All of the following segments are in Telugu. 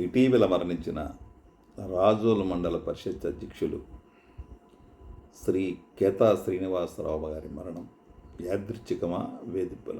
ఇటీవల మరణించిన రాజోలు మండల పరిషత్ అధ్యక్షులు శ్రీ కేతా శ్రీనివాసరావు గారి మరణం యాదృచ్ఛికమా వేధింపుల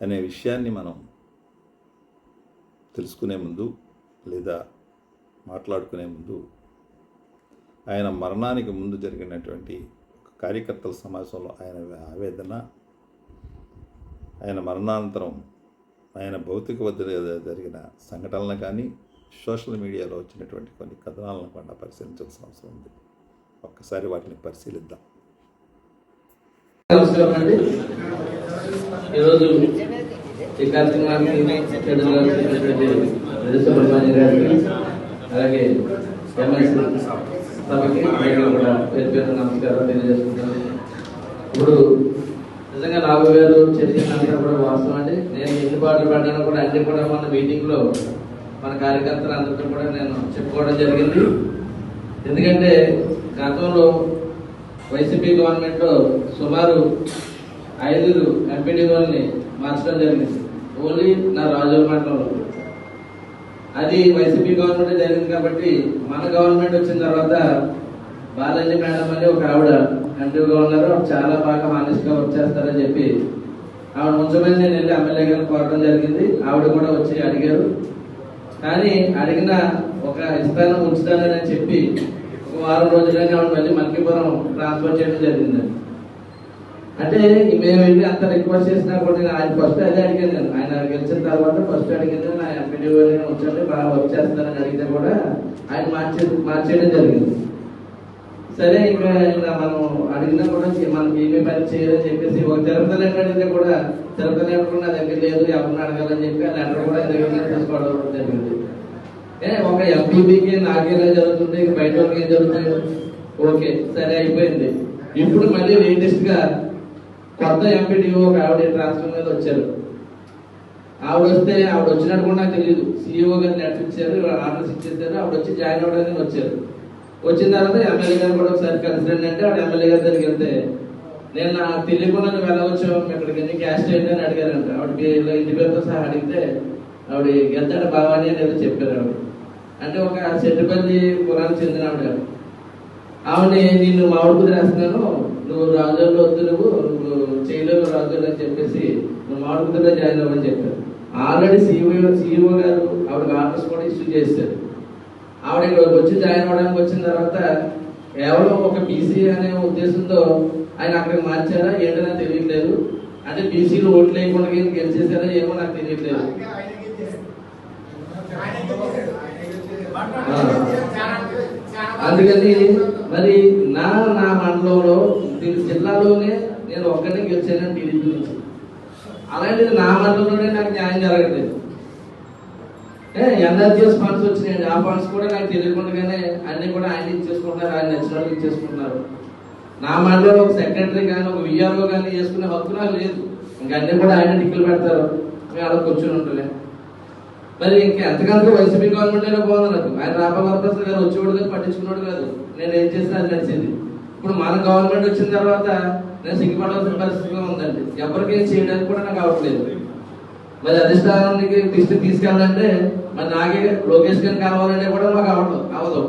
అనే విషయాన్ని మనం తెలుసుకునే ముందు లేదా మాట్లాడుకునే ముందు ఆయన మరణానికి ముందు జరిగినటువంటి ఒక కార్యకర్తల సమావేశంలో ఆయన ఆవేదన ఆయన మరణానంతరం ఆయన భౌతిక వద్ద జరిగిన సంఘటనలను కానీ సోషల్ మీడియాలో వచ్చినటువంటి కొన్ని కథనాలను కూడా పరిశీలించాల్సిన అవసరం ఉంది. ఒక్కసారి వాటిని పరిశీలిద్దాం. ఈరోజు ఈ కార్యక్రమానికి సుబ్రహ్మణ్యం గారికి అలాగే ఎంఎస్ సభకి కూడా పేరు పేరు నమస్కారం తెలియజేసుకుంటాను ఇప్పుడు నిజంగా నాగు గారు కూడా వాస్తవం అండి. నేను ఎన్ని పాటలు పడ్డాను కూడా అన్ని కూడా మన మీటింగ్లో మన కార్యకర్తలు అందరితో కూడా నేను చెప్పుకోవడం జరిగింది. ఎందుకంటే గతంలో వైసీపీ గవర్నమెంట్ సుమారు ఐదుగురు ఎంపీడీఓల్ని మార్చడం జరిగింది. ఓన్లీ నా రాజుల మండలంలో. అది వైసీపీ గవర్నమెంట్ జరిగింది కాబట్టి మన గవర్నమెంట్ వచ్చిన తర్వాత బాలాజీ మేడం అని ఒక ఆవిడ ఎంపీగా ఉన్నారు. చాలా బాగా హానెస్ట్గా వర్క్ చేస్తారని చెప్పి ఆవిడ ముంచమని నేను వెళ్ళి ఎమ్మెల్యే గారిని కోరడం జరిగింది. ఆవిడ కూడా వచ్చి అడిగారు. కానీ అడిగిన ఒక ఇస్తాను ఉంచుతానని చెప్పి ఒక వారం రోజులనే ఆవిడ మళ్ళీ మల్కీపురం ట్రాన్స్ఫర్ చేయడం జరిగింది. అంటే మేము వెళ్ళి అంత రిక్వెస్ట్ చేసినా కూడా నేను ఆయన ఫస్ట్ అదే అడిగాను నేను. ఆయన గెలిచిన తర్వాత ఫస్ట్ అడిగింది నా ఎంపీడీ వచ్చండి బాగా వర్క్ చేస్తానని అడిగితే కూడా ఆయన మార్చే మార్చేయడం జరిగింది. సరే ఇంకా మనం అడిగినా కూడా మనం మనకి ఏమీ పని చేయదని చెప్పేసి ఒక తిరుపతి లెటర్ అడిగితే కూడా తిరుపతి లెటర్ నా దగ్గర లేదు ఎవరిని అడగాలని చెప్పి ఆ లెటర్ కూడా దగ్గర తీసుకోవడం జరిగింది ఏ ఒక ఎంపీబీకి నాకేలా జరుగుతుంది బయట వాళ్ళకి ఏం జరుగుతుంది? ఓకే సరే అయిపోయింది. ఇప్పుడు మళ్ళీ లేటెస్ట్గా కొత్త ఎంపీడీఓ ఒక ఆవిడ ట్రాన్స్ఫర్ మీద వచ్చారు. ఆవిడ వస్తే ఆవిడ వచ్చినట్టు కూడా నాకు తెలియదు సిఇఓ గారు లెటర్ ఇచ్చారు ఆర్డర్స్ ఇచ్చేసారు ఆవిడ వచ్చి జాయిన్ అవ్వడానికి వచ్చారు. వచ్చిన తర్వాత ఎమ్మెల్యే గారు కూడా ఒకసారి కలిసిరండి అంటే ఆడ ఎమ్మెల్యే గారి దగ్గరికి వెళ్తే నేను నా తెలియకుండా నువ్వు వెళ్ళవచ్చు ఇక్కడికి ఎన్ని క్యాస్ట్ ఏంటి? అని అడిగారంట. ఆవిడకి ఇలా ఇంటి పేరుతో సహా అడిగితే ఆవిడ గెద్దాడ భవాని అని ఏదో చెప్పారు ఆవిడ. అంటే ఒక చెట్టుపల్లి కులానికి చెందిన ఆవిడ. ఆవిడని నిన్ను మామిడి కుదిరేస్తున్నాను నువ్వు రాజుల్లో వద్దు నువ్వు నువ్వు చేయలేవు రాజుల్లో అని చెప్పేసి నువ్వు మామిడి కుదిరే జాయిన్ అవ్వని చెప్పారు. ఆల్రెడీ సీఈఓ సీఈఓ గారు ఆవిడకి ఆర్డర్స్ కూడా ఇష్యూ చేశారు. ఆవిడ ఇక్కడికి వచ్చి జాయిన్ అవ్వడానికి వచ్చిన తర్వాత కేవలం ఒక బీసీ అనే ఉద్దేశంతో ఆయన అక్కడికి మార్చారా? ఏంటో నాకు తెలియట్లేదు. అంటే బీసీలు ఓట్లు వేయకుండా ఈయన గెలిచేసారా ఏమో నాకు తెలియట్లేదు. అందుకని మరి నా నా మండలంలో జిల్లాలోనే నేను ఒక్కనే గెలిచానని టీడీపీ నుంచి. అలాంటిది నా మండలంలోనే నాకు న్యాయం జరగట్లేదు. ఎన్ఆర్జీఎస్ ఫండ్స్ వచ్చినాయండి. ఆ ఫండ్స్ కూడా నాకు తెలియకుండానే అన్ని కూడా ఆయన ఇచ్చేసుకుంటున్నారు. ఆయన నచ్చిన వాళ్ళకి ఇచ్చేసుకుంటున్నారు. నా మండలంలో ఒక సెక్రటరీ కానీ ఒక విఆర్ఓ కానీ చేసుకునే హక్కు నాకు లేదు. ఇంకా అన్ని కూడా ఆయన టిక్కులు పెడతారు. మేము అలా కూర్చొని ఉంటలే. మరి ఇంకెంతకంత వైసీపీ గవర్నమెంట్ అయినా బాగుంది నాకు. ఆయన రాబా గారు వచ్చేవాడు కాదు పట్టించుకున్నాడు కాదు. నేను ఏం చేసినా అది నడిచింది. ఇప్పుడు మన గవర్నమెంట్ వచ్చిన తర్వాత నేను సిగ్గుపడాల్సిన పరిస్థితిలో ఉందండి. ఎవరికి చేయడానికి కూడా నాకు అవ్వట్లేదు మరి అధిష్టానానికి దృష్టికి తీసుకెళ్ళాలంటే మరి నాకే లోకేష్ గారిని కావాలంటే కూడా మాకు అవ్వదు అవ్వదు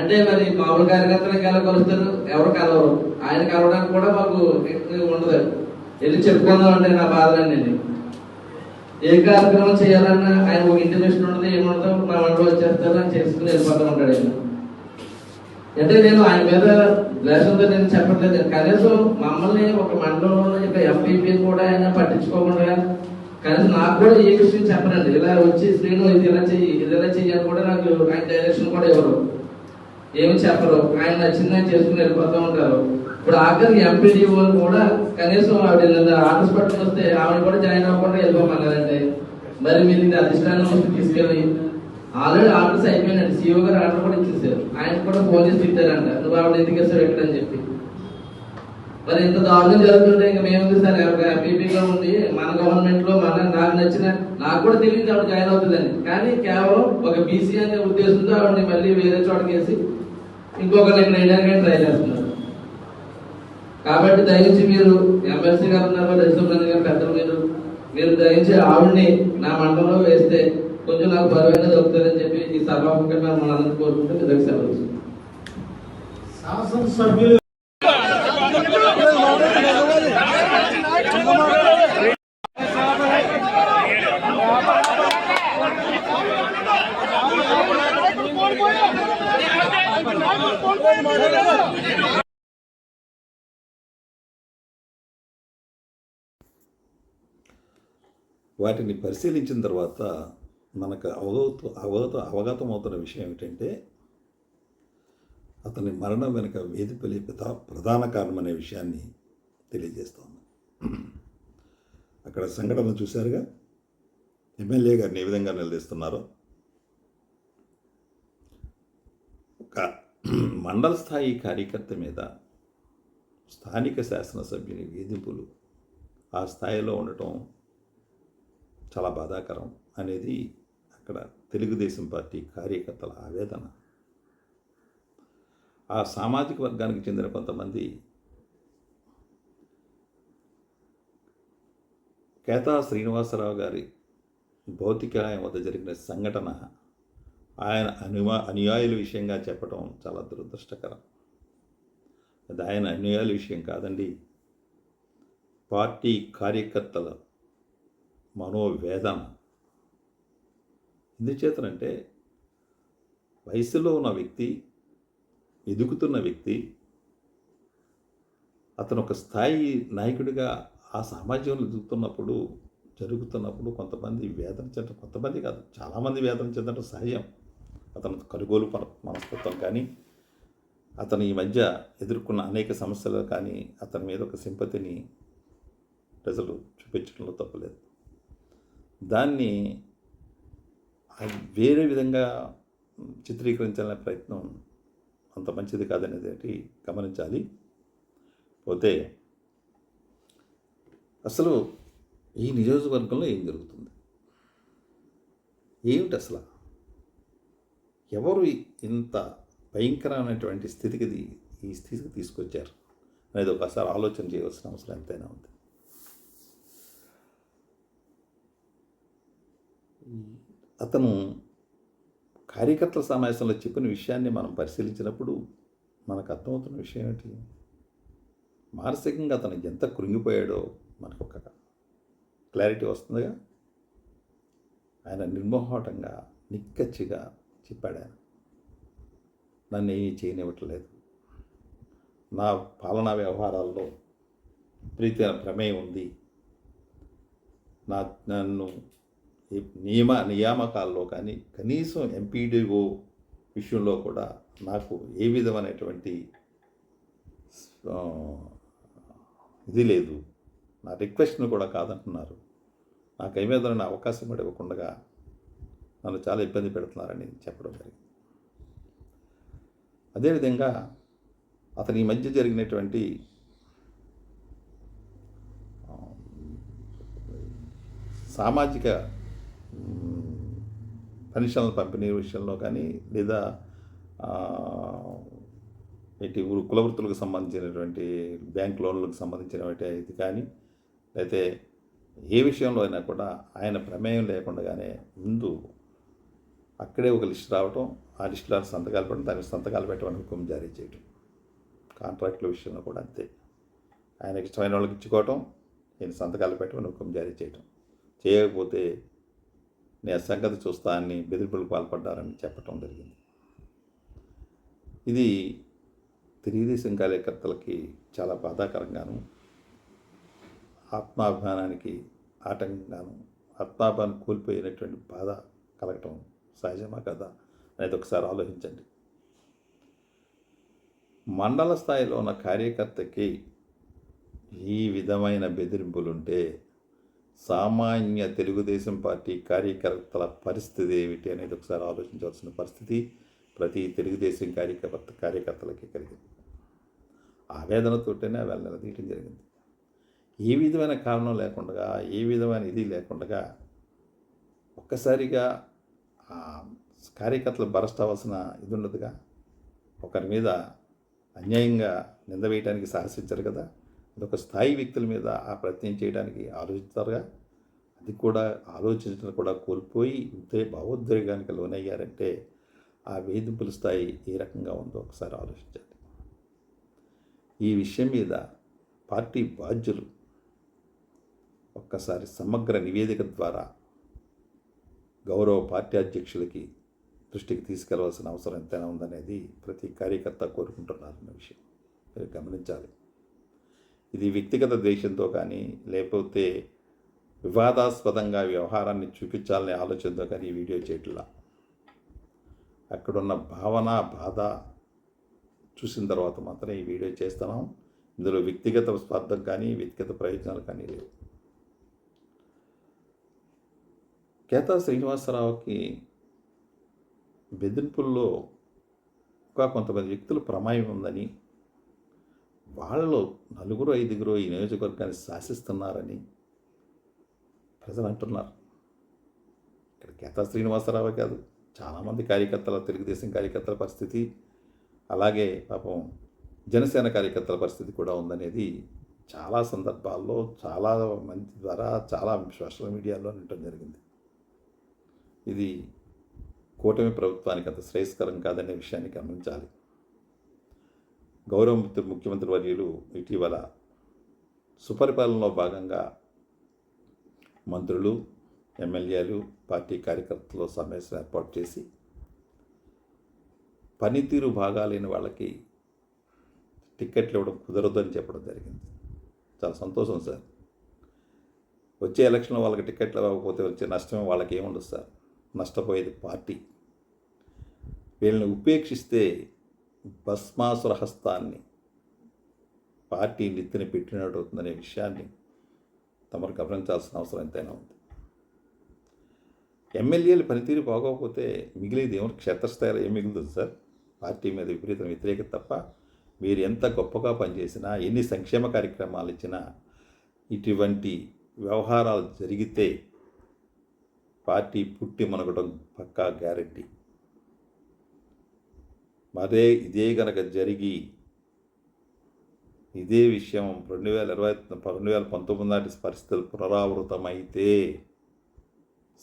అంటే మరి మామూలు కార్యకర్తలకు ఎలా కలుస్తారు ఎవరు కలవరు. ఆయన కలవడానికి కూడా మాకు ఉండదు. వెళ్ళి చెప్పుకుందాం అంటే నా బాధలండి ఏ కార్యక్రమం చేయాలన్నా ఆయన ఒక ఇంటిమేషన్ ఉండదు ఏముండదు మా వంటలో వచ్చేస్తారు అని చేసుకుని వెళ్ళిపోతూ ఉంటాడు ఆయన. అంటే నేను ఆయన మీద ద్వేషంతో నేను చెప్పట్లేదు. కనీసం మమ్మల్ని ఒక మండలంలో ఇంకా ఎంపీపీని కూడా ఆయన పట్టించుకోకుండా కనీసం నాకు కూడా ఏ విషయం చెప్పరండి ఇలా వచ్చి శ్రీను ఇది ఇలా చెయ్యి ఇది ఇలా చెయ్యి అని కూడా నాకు ఆయన డైరెక్షన్ కూడా ఇవ్వరు. ఏమి చెప్పరు. ఆయన నచ్చిందని చేసుకుని వెళ్ళిపోతూ ఉంటారు. ఇప్పుడు ఆఖరి ఎంపీడీఓ కూడా కనీసం ఆవిడ ఆర్డర్స్ పట్టుకుని వస్తే ఆవిడ కూడా జాయిన్ అవ్వకుండా వెళ్ళిపోమన్నారండి. మరి మీరు ఇది అధిష్టానం తీసుకెళ్ళి ఆల్రెడీ ఆర్డర్స్ అయిపోయినాడు సీఓ గారు ఆర్డర్ కూడా ఇచ్చేసారు. ఆయన కూడా ఫోన్ చేసి తిట్టారంట. నువ్వు ఆవిడ ఎందుకు వేస్తావు ఎక్కడని చెప్పి. మరి ఇంత దారుణం జరుగుతుంటే ఇంకా మేము సార్ ఎంపీపీగా ఉండి మన గవర్నమెంట్లో మన నాకు నచ్చిన నాకు కూడా తెలియదు ఆవిడ జాయిన్ అవుతుందని. కానీ కేవలం ఒక బీసీ అనే ఉద్దేశంతో ఆవిడని మళ్ళీ వేరే చోటకేసి ఇంకొకరిని ఇక్కడ వేయడానికి ట్రై చేస్తున్నారు. కాబట్టి దయచేసి మీరు ఎమ్మెల్సీ గారు ఉన్నారు రజసుబ్రహ్మణ్య గారు పెద్దలు మీరు మీరు దయచేసి ఆవిడ్ని నా మండలంలో వేస్తే కొంచెం నాకు బరువైన దొరుకుతుందని చెప్పి ఈ సభాముఖంగా మనందరూ మనందరినీ కోరుకుంటూ నిజంగా శాసనసభ్యులు వాటిని పరిశీలించిన తర్వాత మనకు అవగత అవగత అవగతం అవుతున్న విషయం ఏమిటంటే అతని మరణం వెనుక వేధిపలే పిత ప్రధాన కారణం అనే విషయాన్ని తెలియజేస్తాను అక్కడ సంఘటన చూశారుగా? ఎమ్మెల్యే గారిని ఏ విధంగా నిలదీస్తున్నారో? ఒక మండల స్థాయి కార్యకర్త మీద స్థానిక శాసనసభ్యుని వేధింపులు ఆ స్థాయిలో ఉండటం చాలా బాధాకరం అనేది అక్కడ తెలుగుదేశం పార్టీ కార్యకర్తల ఆవేదన. ఆ సామాజిక వర్గానికి చెందిన కొంతమంది కేతా శ్రీనివాసరావు గారి భౌతికాయం వద్ద జరిగిన సంఘటన ఆయన అనుమా అనుయాయుల విషయంగా చెప్పడం చాలా దురదృష్టకరం. అది ఆయన అనుయాయుల విషయం కాదండి. పార్టీ కార్యకర్తల మనోవేదన ఎందుచేతనంటే వయసులో ఉన్న వ్యక్తి ఎదుగుతున్న వ్యక్తి అతను ఒక స్థాయి నాయకుడిగా ఆ సమాజంలో ఎదుగుతున్నప్పుడు జరుగుతున్నప్పుడు కొంతమంది వేదన చెందడం కొంతమంది కాదు చాలామంది వేదన చెందడం సహజం. అతను కరుగోలు మనస్తత్వం కానీ అతను ఈ మధ్య ఎదుర్కొన్న అనేక సమస్యలు కానీ అతని మీద ఒక సింపతిని ప్రజలు చూపించడంలో తప్పలేదు దాన్ని వేరే విధంగా చిత్రీకరించాలనే ప్రయత్నం అంత మంచిది కాదనేది గమనించాలి. పోతే అసలు ఈ నియోజకవర్గంలో ఏం జరుగుతుంది? ఏమిటి అసలు? ఎవరు ఇంత భయంకరమైనటువంటి స్థితికి ఈ స్థితికి తీసుకొచ్చారు? అనేది ఒకసారి ఆలోచన చేయవలసిన అవసరం ఎంతైనా ఉంది. అతను కార్యకర్తల సమావేశంలో చెప్పిన విషయాన్ని మనం పరిశీలించినప్పుడు మనకు అర్థమవుతున్న విషయం ఏంటి మానసికంగా అతను ఎంత కృంగిపోయాడో మనకు ఒక క్లారిటీ వస్తుందిగా? ఆయన నిర్మోహటంగా నిక్కచ్చిగా చెప్పాడు ఆయన. నన్ను ఏమీ చేయనివ్వట్లేదు. నా పాలనా వ్యవహారాల్లో ప్రీతి ప్రమేయం ఉంది. నా నన్ను నియమ నియామకాల్లో కానీ కనీసం ఎంపీడీఓ విషయంలో కూడా నాకు ఏ విధమైనటువంటి ఇది లేదు. నా రిక్వెస్ట్ను కూడా కాదంటున్నారు. నాకు ఏమేదైనా అవకాశం కూడా ఇవ్వకుండా నన్ను చాలా ఇబ్బంది పెడుతున్నారని చెప్పడం జరిగింది. అదేవిధంగా అతని ఈ మధ్య జరిగినటువంటి సామాజిక పెన్షన్ల పంపిణీ విషయంలో కానీ లేదా ఇటు వృ- కుల వృత్తులకు సంబంధించినటువంటి బ్యాంక్ లోన్లకు సంబంధించినటువంటి ఇది కానీ అయితే ఏ విషయంలో అయినా కూడా ఆయన ప్రమేయం లేకుండానే ముందు అక్కడే ఒక లిస్ట్ రావటం ఆ లిస్టులో సంతకాలు పెట్టడం దానికి సంతకాలు పెట్టమని హుకుం జారీ చేయటం. కాంట్రాక్టుల విషయంలో కూడా అంతే. ఆయనకి ఇష్టమైన వాళ్ళకి ఇచ్చుకోవటం నేను సంతకాలు పెట్టమని హుకుం జారీ చేయటం. చేయకపోతే నేను సంగతి చూస్తా అని బెదిరింపులకు పాల్పడ్డారని చెప్పటం జరిగింది. ఇది తెలుగుదేశం కార్యకర్తలకి చాలా బాధాకరంగాను ఆత్మాభిమానానికి ఆటంకంగాను ఆత్మాభిమానం కోల్పోయినటువంటి బాధ కలగటం సహజమా కదా అనేది ఒకసారి ఆలోచించండి. మండల స్థాయిలో ఉన్న కార్యకర్తకి ఈ విధమైన బెదిరింపులుంటే సామాన్య తెలుగుదేశం పార్టీ కార్యకర్తల పరిస్థితి ఏమిటి అనేది ఒకసారి ఆలోచించాల్సిన పరిస్థితి ప్రతి తెలుగుదేశం కార్యకర్త కార్యకర్తలకి కలిగింది. ఆవేదనతోటనే వాళ్ళు నిలదీయటం జరిగింది. ఏ విధమైన కారణం లేకుండా ఏ విధమైన ఇది లేకుండా ఒక్కసారిగా ఆ కార్యకర్తలు బరస్ట్ అవ్వాల్సిన ఇది ఉండదుగా. ఒకరి మీద అన్యాయంగా నింద వేయడానికి సాహసించరు కదా. ఒక స్థాయి వ్యక్తుల మీద ఆ ప్రయత్నం చేయడానికి ఆలోచిస్తారుగా. అది కూడా ఆలోచించడం కూడా కోల్పోయి ఇంతే భావోద్వేగానికి లోనయ్యారంటే ఆ వేధింపుల స్థాయి ఏ రకంగా ఉందో ఒకసారి ఆలోచించాలి ఈ విషయం మీద పార్టీ బాధ్యులు ఒక్కసారి సమగ్ర నివేదిక ద్వారా గౌరవ పార్టీ అధ్యక్షులకి దృష్టికి తీసుకెళ్ళవలసిన అవసరం ఎంతైనా ఉందనేది ప్రతి కార్యకర్త కోరుకుంటున్నారన్న విషయం. మీరు గమనించాలి. ఇది వ్యక్తిగత ద్వేషంతో కానీ లేకపోతే వివాదాస్పదంగా వ్యవహారాన్ని చూపించాలనే ఆలోచనతో కానీ ఈ వీడియో చేయట్లా. అక్కడున్న భావన బాధ చూసిన తర్వాత మాత్రం ఈ వీడియో చేస్తున్నాం. ఇందులో వ్యక్తిగత స్వార్థం కానీ వ్యక్తిగత ప్రయోజనాలు కానీ లేవు. కేతా శ్రీనివాసరావుకి బెదిరింపుల్లో ఇంకా కొంతమంది వ్యక్తులు ప్రమాయం ఉందని వాళ్ళలో నలుగురు ఐదుగురు ఈ నియోజకవర్గాన్ని శాసిస్తున్నారని ప్రజలు అంటున్నారు ఇక్కడ కేతా శ్రీనివాసరావు కాదు చాలామంది కార్యకర్తల తెలుగుదేశం కార్యకర్తల పరిస్థితి అలాగే పాపం జనసేన కార్యకర్తల పరిస్థితి కూడా ఉందనేది చాలా సందర్భాల్లో చాలా మంది ద్వారా చాలా సోషల్ మీడియాలో వినటం జరిగింది. ఇది కూటమి ప్రభుత్వానికి అంత శ్రేయస్కరం కాదనే విషయాన్ని గమనించాలి. గౌరవ ముఖ్యమంత్రి వర్యులు ఇటీవల సుపరిపాలనలో భాగంగా మంత్రులు ఎమ్మెల్యేలు పార్టీ కార్యకర్తలు సమావేశం ఏర్పాటు చేసి పనితీరు భాగాలైన వాళ్ళకి టిక్కెట్లు ఇవ్వడం కుదరదు అని చెప్పడం జరిగింది. చాలా సంతోషం సార్. వచ్చే ఎలక్షన్లో వాళ్ళకి టిక్కెట్లు ఇవ్వకపోతే వచ్చే నష్టం వాళ్ళకి ఏముండదు సార్. నష్టపోయేది పార్టీ. వీళ్ళని ఉపేక్షిస్తే భస్మాసుర హస్తాన్ని పార్టీ నిత్తిని పెట్టినట్టు అవుతుందనే విషయాన్ని తమరు గమనించాల్సిన అవసరం ఎంతైనా ఉంది. ఎమ్మెల్యేలు పనితీరు బాగోకపోతే మిగిలేది ఏమో క్షేత్రస్థాయిలో ఏం మిగులుతుంది సార్? పార్టీ మీద విపరీత వ్యతిరేకత తప్ప మీరు ఎంత గొప్పగా పనిచేసినా ఎన్ని సంక్షేమ కార్యక్రమాలు ఇచ్చినా ఇటువంటి వ్యవహారాలు జరిగితే పార్టీ పుట్టి మనగడం పక్కా గ్యారంటీ. మరే ఇదే గనక జరిగి ఇదే విషయం రెండు వేల ఇరవై రెండు వేల పంతొమ్మిది నాటి పరిస్థితులు పునరావృతమైతే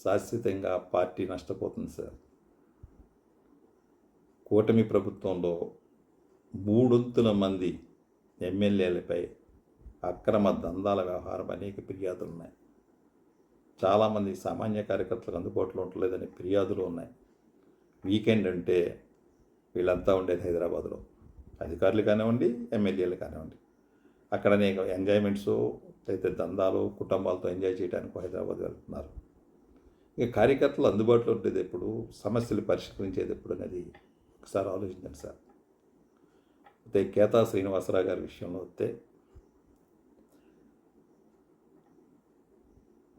శాశ్వతంగా పార్టీ నష్టపోతుంది సార్. కూటమి ప్రభుత్వంలో మూడొంతుల మంది ఎమ్మెల్యేలపై అక్రమ దందాల వ్యవహారం అనేక ఫిర్యాదులు ఉన్నాయి. చాలామంది సామాన్య కార్యకర్తలకు అందుబాటులో ఉండలేదని ఫిర్యాదులు ఉన్నాయి. వీకెండ్ అంటే వీళ్ళంతా ఉండేది హైదరాబాద్లో. అధికారులు కానివ్వండి ఎమ్మెల్యేలు కానివ్వండి. అక్కడ అనేక ఎంజాయ్మెంట్స్ అయితే దందాలు కుటుంబాలతో ఎంజాయ్ చేయడానికి హైదరాబాద్ వెళ్తున్నారు. ఇక కార్యకర్తలు అందుబాటులో ఉండేది ఎప్పుడు సమస్యలు పరిష్కరించేది ఎప్పుడు అనేది ఒకసారి ఆలోచించండి సార్. అయితే కేతా శ్రీనివాసరావు గారి విషయంలో వస్తే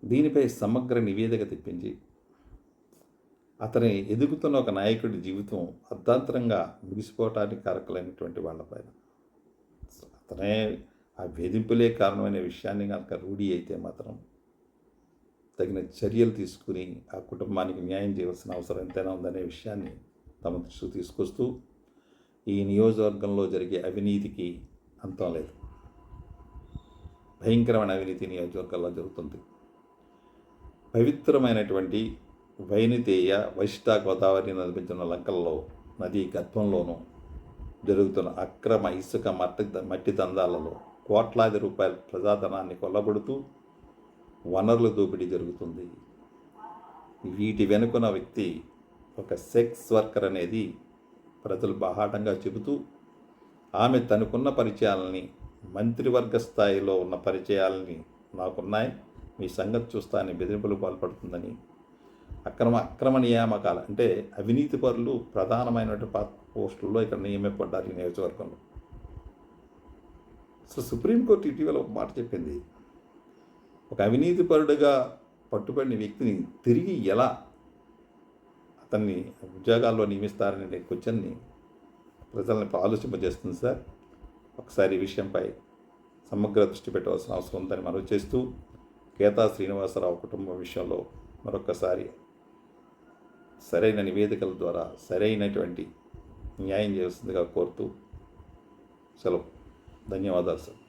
దీనిపై సమగ్ర నివేదిక తెప్పించి అతని ఎదుగుతున్న ఒక నాయకుడి జీవితం అర్ధాంతరంగా ముగిసిపోవటానికి కారకులైనటువంటి వాళ్ళపైన అతనే ఆ వేధింపులే కారణమైన విషయాన్ని కనుక రూఢి అయితే మాత్రం తగిన చర్యలు తీసుకుని ఆ కుటుంబానికి న్యాయం చేయవలసిన అవసరం ఎంతైనా ఉందనే విషయాన్ని తమ దృష్టికి తీసుకొస్తూ ఈ నియోజకవర్గంలో జరిగే అవినీతికి అంతం లేదు. భయంకరమైన అవినీతి నియోజకవర్గాల్లో జరుగుతుంది. పవిత్రమైనటువంటి వైనితేయ వైష్ఠా గోదావరి నదిపించిన లంకల్లో నదీ గర్భంలోనూ జరుగుతున్న అక్రమ ఇసుక మట్టి మట్టి దందాలలో కోట్లాది రూపాయల ప్రజాధనాన్ని కొల్లబడుతూ వనరుల దోపిడీ జరుగుతుంది. వీటి వెనుకున్న వ్యక్తి ఒక సెక్స్ వర్కర్ అనేది ప్రజలు బాహాటంగా చెబుతూ ఆమె తనకున్న పరిచయాలని మంత్రివర్గ స్థాయిలో ఉన్న పరిచయాలని నాకున్నాయి మీ సంగతి చూస్తానని బెదిరింపులు పాల్పడుతుందని అక్రమ అక్రమ నియామకాలు అంటే అవినీతి పరులు ప్రధానమైనటువంటి పా- పోస్టుల్లో ఇక్కడ నియమింపబడ్డారు ఈ నియోజకవర్గంలో. సో సుప్రీంకోర్టు ఇటీవల ఒక మాట చెప్పింది. ఒక అవినీతి పరుడుగా పట్టుబడిన వ్యక్తిని తిరిగి ఎలా అతన్ని ఉద్యోగాల్లో నియమిస్తారనే క్వశ్చన్ని ప్రజల్ని ఆలోచింపజేస్తుంది సార్. ఒకసారి ఈ విషయంపై సమగ్ర దృష్టి పెట్టవలసిన అవసరం ఉందని మనవి చేస్తూ కేతా శ్రీనివాసరావు కుటుంబం విషయంలో మరొకసారి సరైన నివేదికల ద్వారా సరైనటువంటి న్యాయం చేస్తుందిగా కోరుతూ సెలవు. ధన్యవాదాలు సార్.